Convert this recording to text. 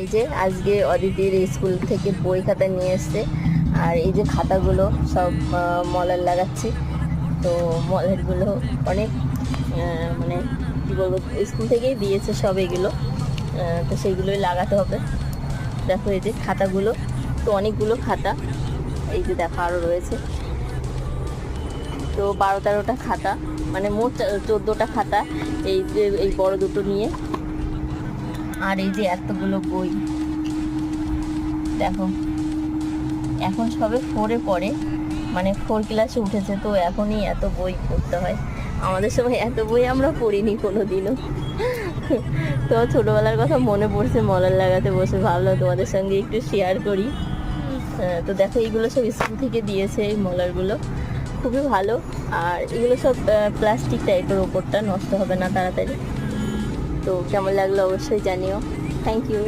এই যে আজকে অদিতির স্কুল থেকে বই খাতা নিয়ে এসছে। আর এই যে খাতাগুলো সব মলার লাগাচ্ছি। তো মলারগুলো অনেক মানে কী বলব, স্কুল থেকেই দিয়েছে সব এগুলো। তো সেইগুলোই লাগাতে হবে। দেখো এই যে খাতাগুলো, তো অনেকগুলো খাতা। এই যে দেখো আরও রয়েছে। তো বারো তেরোটা খাতা মানে মোট চোদ্দোটা খাতা এই যে, এই বড় দুটো নিয়ে আর এই যে এতগুলো বই। দেখো, এখন সবে ফোরে পড়ে মানে ফোর ক্লাসে উঠেছে, তো এখনই এত বই পড়তে হয়। আমাদের সময় এত বই আমরা পড়িনি কোনো দিনও তো ছোটোবেলার কথা মনে পড়ছে, মলার লাগাতে বসে ভাবলাম তোমাদের সঙ্গে একটু শেয়ার করি। তো দেখো, এইগুলো সব স্কুল থেকে দিয়েছে এই মলারগুলো। খুবই ভালো। আর এগুলো সব প্লাস্টিক টাইপের ওপরটা নষ্ট হবে না তাড়াতাড়ি। তো কেমন লাগলো অবশ্যই জানিও থ্যাংক ইউ